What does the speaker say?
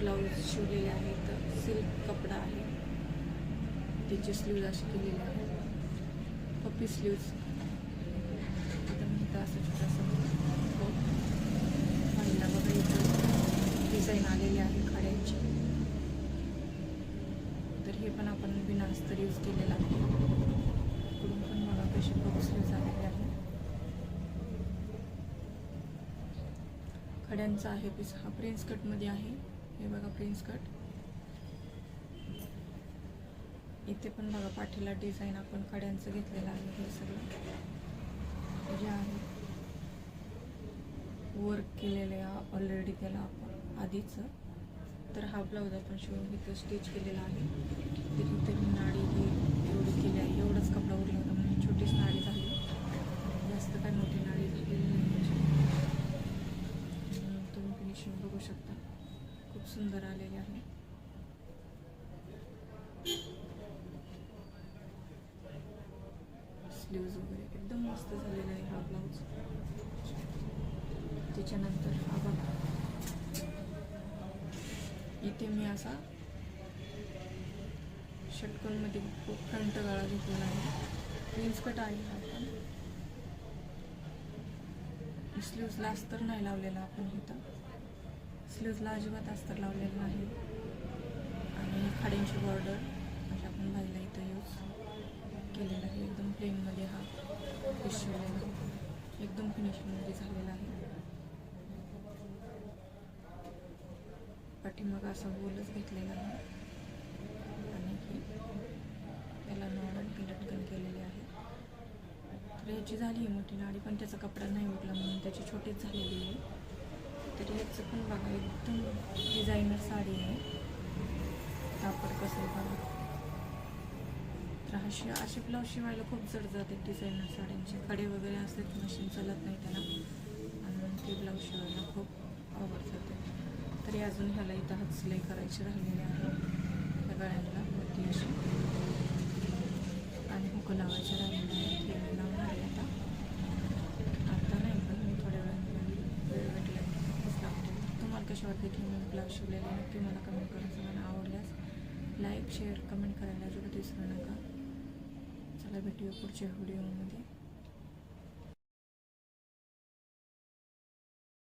Blouse शिवलेले आहेत silk कपडा आहे. त्याची स्लीव्ज अशी केलेली आहे. पपी स्लीव्ज एकदम इथं असं छोटंसं हो महिला बघा इथं. डिझाईन आलेली आहे खड्यांची. तर हे पण आपण बिना अस्तर यूज केलेलं आहे. इकडून पण बघा कशी पपी स्लीव्ज आलेले आहे खड्यांचा आहे पीस हा प्रिन्स कटमध्ये आहे. हे बघा प्रिन्स कट. इथे पण बघा पाठीला डिझाईन आपण खड्यांचं घेतलेलं आहे हे सगळं. जे आहे वर्क केलेलं आहे ऑलरेडी त्याला आपण आधीच. तर हा ब्लाऊज आपण शिवून इथं स्टिच केलेला आहे. तिथे मी नाडी ही एवढी केली आहे. एवढाच कपडा उरला होता म्हणजे छोटीच नाडी झाली. जास्त काय मोठी नाडी झालेली तुम्ही फिनिशिंग बघू शकता. खूप सुंदर आलेली आहे. स्लीव्ज वगैरे एकदम मस्त झालेला आहे हा ब्लाऊज त्याच्यानंतर हा बघा. इथे मी असा षटकोनमध्ये खूप फ्रंट गळा घेतलेला आहे. प्रिन्स कट आहे हा पण. स्लीव्ज लास्ट तर नाही लावलेला आपण इथं. स्लीवला अजिबात अस्तर लावलेलं नाही. आणि खाड्यांची बॉर्डर अशा आपण बाईला इथं यूज केलेला आहे. एकदम प्लेनमध्ये हा पीस शिवलेला आहे. एकदम फिनिशिंगमध्ये झालेला आहे. पाठीमाग असा गोलच घेतलेला आहे. आणखी त्याला नॉर्मल लटकन केलेली आहे. तर याची झाली आहे मोठी नाडी पण त्याचा कपडा नाही उठला म्हणून त्याची छोटीच झालेली आहे. तर याचं पण बघा एकदम डिझायनर साडी आहे. कापड कसं बघा. तर अशी असे ब्लाऊज शिवायला खूप जड जाते डिझायनर साड्यांचे. खडे वगैरे असतात मशीन चालत नाही त्याला. आणि ते ब्लाऊज शिवायला खूप आवड जाते. तरी अजून ह्याला इथं हात सिलाई करायची राहिलेली आहे. त्या गळ्यांना मोठी अशी. आणि हुकं लावायची राहिलेले आहे ते मी लावणार आहे आता आता नाही पण मी थोड्या वेळाने वेळ भेटला की नक्कीच लावते तुम्हाला कसे वाटते की मी ब्लाऊज शिवलेले नक्की मला कमेंट करून सांगा आवडल्यास लाईक शेअर कमेंट करायला अजिबात विसरू नका. चला भेटूया पुढच्या व्हिडिओमध्ये